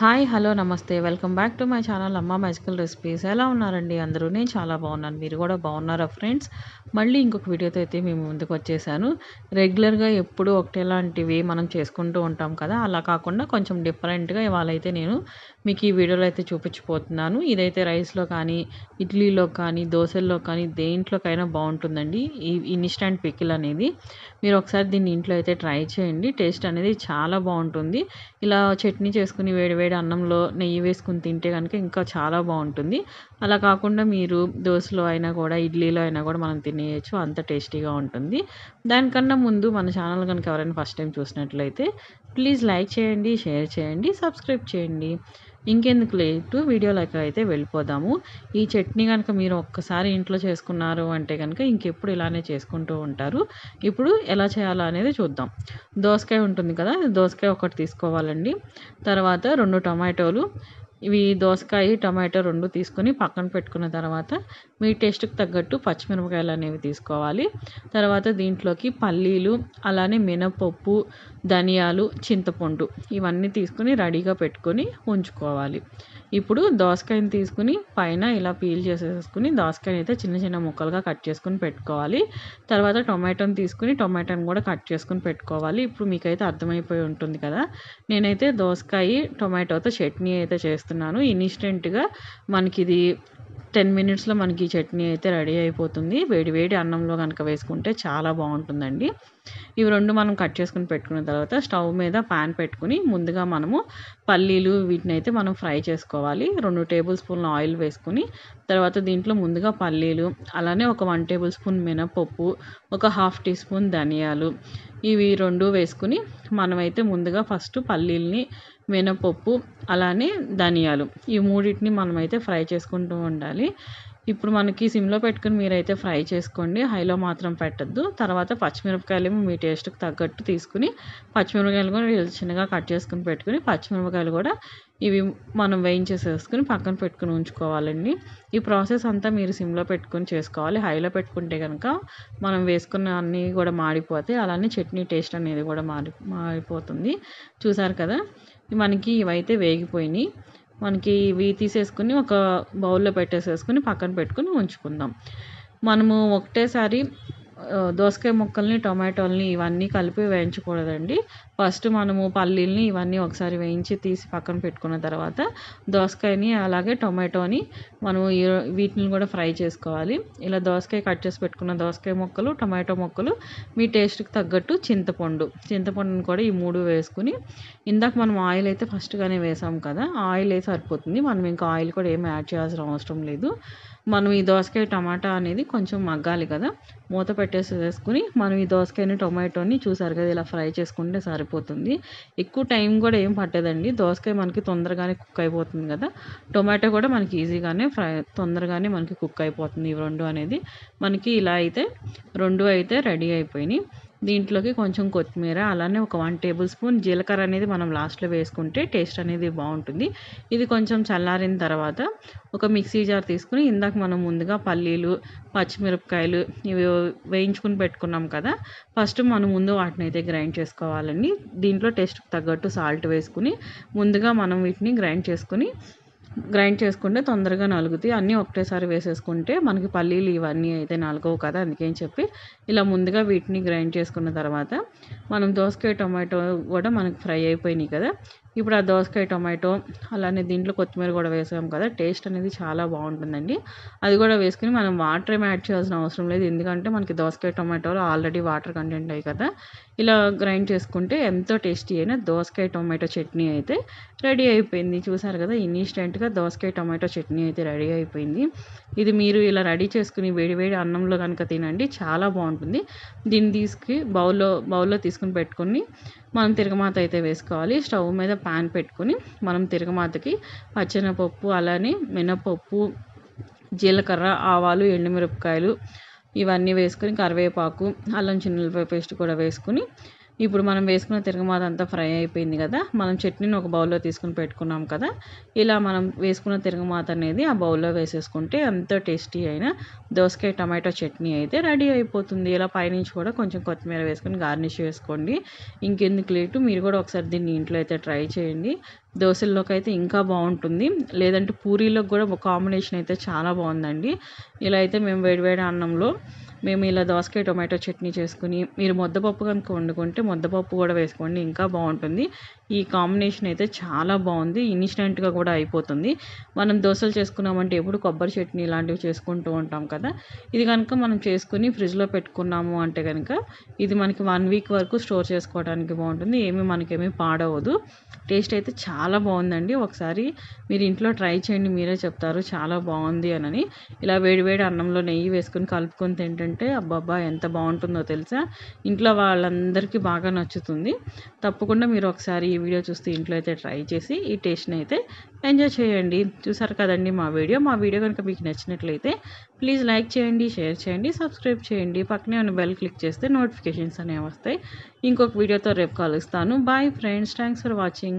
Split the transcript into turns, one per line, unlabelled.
Hi hello నమస్తే. Welcome back to my channel Amma magical recipes. ఎలా ఉన్నారండి అందరూ? నేను చాలా బాగున్నాను. మీరు కూడా బాగున్నారా ఫ్రెండ్స్? మళ్ళీ ఇంకొక వీడియోతో అయితే మేము ముందుకు వచ్చేసాను. రెగ్యులర్గా ఎప్పుడూ ఒకటేలాంటివి మనం చేసుకుంటూ ఉంటాం కదా అలా కాకుండా కొంచెం డిఫరెంట్గా ఇవాళ అయితే నేను మీకు ఈ వీడియోలో అయితే చూపించిపోతున్నాను ఇదైతే రైస్లో కానీ ఇడ్లీలో కానీ దోశల్లో కానీ దేంట్లోకైనా బాగుంటుందండి. ఈ ఇన్స్టంట్ పికిల్ అనేది. మీరు ఒకసారి దీన్ని ఇంట్లో అయితే ట్రై చేయండి. టేస్ట్ అనేది చాలా బాగుంటుంది. ఇలా చట్నీ చేసుకుని వేడి వేడి అన్నంలో నెయ్యి వేసుకుని తింటే కనుక ఇంకా చాలా బాగుంటుంది. అలా కాకుండా మీరు దోశలో అయినా కూడా ఇడ్లీలో అయినా కూడా మనం తినేయచ్చు. అంత టేస్టీగా ఉంటుంది. దానికన్నా ముందు మన ఛానల్ కనుక ఎవరైనా ఫస్ట్ టైం చూసినట్లయితే ప్లీజ్ లైక్ చేయండి షేర్ చేయండి సబ్స్క్రైబ్ చేయండి. ఇంకెందుకు లేటు? వీడియోలోకి అయితే వెళ్ళిపోదాము. ఈ చట్నీ కనుక మీరు ఒక్కసారి ఇంట్లో చేసుకున్నారు అంటే కనుక ఇంకెప్పుడు ఇలానే చేసుకుంటూ ఉంటారు. ఇప్పుడు ఎలా చేయాలో అనేది చూద్దాం. దోసకాయ ఉంటుంది కదా దోసకాయ ఒకటి తీసుకోవాలండి. తర్వాత రెండు టమాటోలు ఇవి దోసకాయ టమాటో రెండు తీసుకొని పక్కన పెట్టుకున్న తర్వాత మీ టేస్ట్కి తగ్గట్టు పచ్చిమిరపకాయలు అనేవి తీసుకోవాలి. తర్వాత దీంట్లోకి పల్లీలు అలానే మినపప్పు ధనియాలు చింతపండు ఇవన్నీ తీసుకుని రెడీగా పెట్టుకొని ఉంచుకోవాలి. ఇప్పుడు దోసకాయని తీసుకుని పైన ఇలా పీల్ చేసేసుకుని దోసకాయని అయితే చిన్న చిన్న ముక్కలుగా కట్ చేసుకుని పెట్టుకోవాలి. తర్వాత టొమాటోని తీసుకుని టొమాటోని కూడా కట్ చేసుకుని పెట్టుకోవాలి. ఇప్పుడు మీకైతే అర్థమైపోయి ఉంటుంది కదా. నేనైతే దోసకాయ టొమాటోతో చట్నీ అయితే చేస్తున్నాను. ఇన్స్టెంట్గా మనకి ఇది టెన్ మినిట్స్లో మనకి చట్నీ అయితే రెడీ అయిపోతుంది. వేడి వేడి అన్నంలో కనుక వేసుకుంటే చాలా బాగుంటుందండి. ఇవి రెండు మనం కట్ చేసుకుని పెట్టుకున్న తర్వాత స్టవ్ మీద ప్యాన్ పెట్టుకుని ముందుగా మనము పల్లీలు వీటిని అయితే మనం ఫ్రై చేసుకోవాలి. రెండు టేబుల్ స్పూన్ల ఆయిల్ వేసుకుని తర్వాత దీంట్లో ముందుగా పల్లీలు అలానే ఒక వన్ టేబుల్ స్పూన్ మినపప్పు ఒక హాఫ్ టీ స్పూన్ ధనియాలు ఇవి రెండు వేసుకుని మనమైతే ముందుగా ఫస్ట్ పల్లీల్ని మినపప్పు అలానే ధనియాలు ఈ మూడింటిని మనమైతే ఫ్రై చేసుకుంటూ ఉండాలి. ఇప్పుడు మనకి సిమ్లో పెట్టుకుని మీరైతే ఫ్రై చేసుకోండి. హైలో మాత్రం పెట్టద్దు. తర్వాత పచ్చిమిరపకాయలు మీ టేస్ట్కి తగ్గట్టు తీసుకుని పచ్చిమిరపకాయలు కూడా చిన్నగా కట్ చేసుకుని పెట్టుకుని పచ్చిమిరపకాయలు కూడా ఇవి మనం వేయించేసేసుకుని పక్కన పెట్టుకుని ఉంచుకోవాలండి. ఈ ప్రాసెస్ అంతా మీరు సిమ్లో పెట్టుకుని చేసుకోవాలి. హైలో పెట్టుకుంటే కనుక మనం వేసుకున్న అన్నీ కూడా మాడిపోతాయి. అలానే చట్నీ టేస్ట్ అనేది కూడా మారి మారిపోతుంది. చూసారు కదా? మనకి ఇవైతే వేగిపోయినాయి. మనకి ఇవి తీసేసుకుని ఒక బౌల్లో పెట్టేసేసుకుని పక్కన పెట్టుకుని ఉంచుకుందాం. మనము ఒకటేసారి దోసకాయ ముక్కల్ని టొమాటోల్ని ఇవన్నీ కలిపి వేయించకూడదండి. ఫస్ట్ మనము పల్లీలని ఇవన్నీ ఒకసారి వేయించి తీసి పక్కన పెట్టుకున్న తర్వాత దోసకాయని అలాగే టొమాటోని మనము వీటిని కూడా ఫ్రై చేసుకోవాలి. ఇలా దోసకాయ కట్ చేసి పెట్టుకున్న దోసకాయ ముక్కలు టొమాటో ముక్కలు మీ టేస్ట్కి తగ్గట్టు చింతపండు చింతపండుని కూడా ఈ మూడు వేసుకుని ఇందాక మనం ఆయిల్ అయితే ఫస్ట్గానే వేసాం కదా ఆయిల్ అయితే సరిపోతుంది. మనం ఇంకా ఆయిల్ కూడా ఏమి యాడ్ చేయాల్సిన అవసరం లేదు. మనం ఈ దోసకాయ టమాటా అనేది కొంచెం మగ్గాలి కదా మూత పెట్టేసి వేసుకుని మనం ఈ దోసకాయని టొమాటోని చూసారు కదా ఇలా ఫ్రై చేసుకుంటే సరిపోతుంది ఎక్కువ టైం కూడా ఏం పట్టదండి. దోసకాయ మనకి తొందరగానే కుక్ అయిపోతుంది కదా. టొమాటో కూడా మనకి ఈజీగానే ఫ్రై తొందరగానే మనకి కుక్ అయిపోతుంది. ఈ రెండు అనేది మనకి ఇలా అయితే రెండు అయితే రెడీ అయిపోయినాయి. దీంట్లోకి కొంచెం కొత్తిమీర అలానే ఒక వన్ టేబుల్ స్పూన్ జీలకర్ర అనేది మనం లాస్ట్లో వేసుకుంటే టేస్ట్ అనేది బాగుంటుంది. ఇది కొంచెం చల్లారిన తర్వాత ఒక మిక్సీ జార్ తీసుకుని ఇందాక మనం ముందుగా పల్లీలు పచ్చిమిరపకాయలు ఇవి వేయించుకుని పెట్టుకున్నాం కదా ఫస్ట్ మనం ముందు వాటిని అయితే గ్రైండ్ చేసుకోవాలండి. దీంట్లో టేస్ట్కి తగ్గట్టు సాల్ట్ వేసుకుని ముందుగా మనం వీటిని గ్రైండ్ చేసుకుని గ్రైండ్ చేసుకుంటే తొందరగా నలుగుతాయి. అన్నీ ఒకటేసారి వేసేసుకుంటే మనకి పల్లీలు ఇవన్నీ అయితే నలగవు కదా అందుకని చెప్పి ఇలా ముందుగా వీటిని గ్రైండ్ చేసుకున్న తర్వాత మనం దోసకాయ టొమాటో కూడా మనకి ఫ్రై అయిపోయినాయి కదా. ఇప్పుడు ఆ దోసకాయ టొమాటో అలానే దీంట్లో కొత్తిమీర కూడా వేసాం కదా. టేస్ట్ అనేది చాలా బాగుంటుందండి. అది కూడా వేసుకుని మనం వాటర్ ఏమి యాడ్ చేయాల్సిన అవసరం లేదు. ఎందుకంటే మనకి దోసకాయ టొమాటోలో ఆల్రెడీ వాటర్ కంటెంట్ అయ్యి కదా. ఇలా గ్రైండ్ చేసుకుంటే ఎంతో టేస్టీ అయిన దోసకాయ టొమాటో చట్నీ అయితే రెడీ అయిపోయింది. చూసారు కదా ఇన్స్టెంట్గా దోసకాయ టొమాటో చట్నీ అయితే రెడీ అయిపోయింది. ఇది మీరు ఇలా రెడీ చేసుకుని వేడి వేడి అన్నంలో కనుక తినండి చాలా బాగుంటుంది. దీన్ని తీసుకు బౌల్లో బౌల్లో తీసుకుని పెట్టుకొని మనం తిరగమాత అయితే వేసుకోవాలి. స్టవ్ మీద ప్యాన్ పెట్టుకొని మనం తిరగమాతకి పచ్చెనపప్పు అలానే మినపప్పు జీలకర్ర ఆవాలు ఎండుమిరపకాయలు ఇవన్నీ వేసుకొని కరివేపాకు అల్లం చిన్నపాయ పేస్ట్ కూడా వేసుకుని ఇప్పుడు మనం వేసుకున్న తిరగమాత అంతా ఫ్రై అయిపోయింది కదా మనం చట్నీని ఒక బౌల్లో తీసుకుని పెట్టుకున్నాం కదా ఇలా మనం వేసుకున్న తిరగమాత అనేది ఆ బౌల్లో వేసేసుకుంటే ఎంతో టేస్టీ అయిన దోసకాయ టమాటో చట్నీ అయితే రెడీ అయిపోతుంది. ఇలా పైనుంచి కూడా కొంచెం కొత్తిమీర వేసుకొని గార్నిష్ చేసుకోండి. ఇంకెందుకు లేటు మీరు కూడా ఒకసారి దీన్ని ఇంట్లో అయితే ట్రై చేయండి. దోశల్లోకి అయితే ఇంకా బాగుంటుంది. లేదంటే పూరీలోకి కూడా కాంబినేషన్ అయితే చాలా బాగుందండి. ఇలా అయితే మేము వేడివేడి అన్నంలో మేము ఇలా దోసకాయ టొమాటో చట్నీ చేసుకుని మీరు ముద్దపప్పు కనుక వండుకుంటే ముద్దపప్పు కూడా వేసుకోండి ఇంకా బాగుంటుంది. ఈ కాంబినేషన్ అయితే చాలా బాగుంది. ఇన్స్టెంట్గా కూడా అయిపోతుంది. మనం దోశలు చేసుకున్నామంటే ఎప్పుడు కొబ్బరి చట్నీ ఇలాంటివి చేసుకుంటూ ఉంటాం కదా. ఇది కనుక మనం చేసుకుని ఫ్రిడ్జ్లో పెట్టుకున్నాము అంటే కనుక ఇది మనకి వన్ వీక్ వరకు స్టోర్ చేసుకోవడానికి బాగుంటుంది. ఏమీ మనకేమీ పాడవదు. టేస్ట్ అయితే చాలా బాగుందండి. ఒకసారి మీరు ఇంట్లో ట్రై చేయండి. మీరే చెప్తారు. చాలా బాగుంది అని ఇలా వేడివేడి అన్నంలో నెయ్యి వేసుకొని కలుపుకొని తింటుంటే అబ్బాబ్బా ఎంత బాగుంటుందో తెలుసా? ఇంట్లో వాళ్ళందరికీ బాగా నచ్చుతుంది. తప్పకుండా మీరు ఒకసారి ఈ వీడియో చూస్తే ఇంట్లో అయితే ట్రై చేసి ఈ టేస్ట్ని అయితే ఎంజాయ్ చేయండి. చూసారు కదండి మా వీడియో? మా వీడియో కనుక మీకు నచ్చినట్లయితే ప్లీజ్ లైక్ చేయండి షేర్ చేయండి సబ్స్క్రైబ్ చేయండి. పక్కనే ఉన్న బెల్ క్లిక్ చేస్తే నోటిఫికేషన్స్ అనేవి వస్తాయి. ఇంకొక వీడియోతో రేపు కలుస్తాను. Bye friends. Thanks for watching.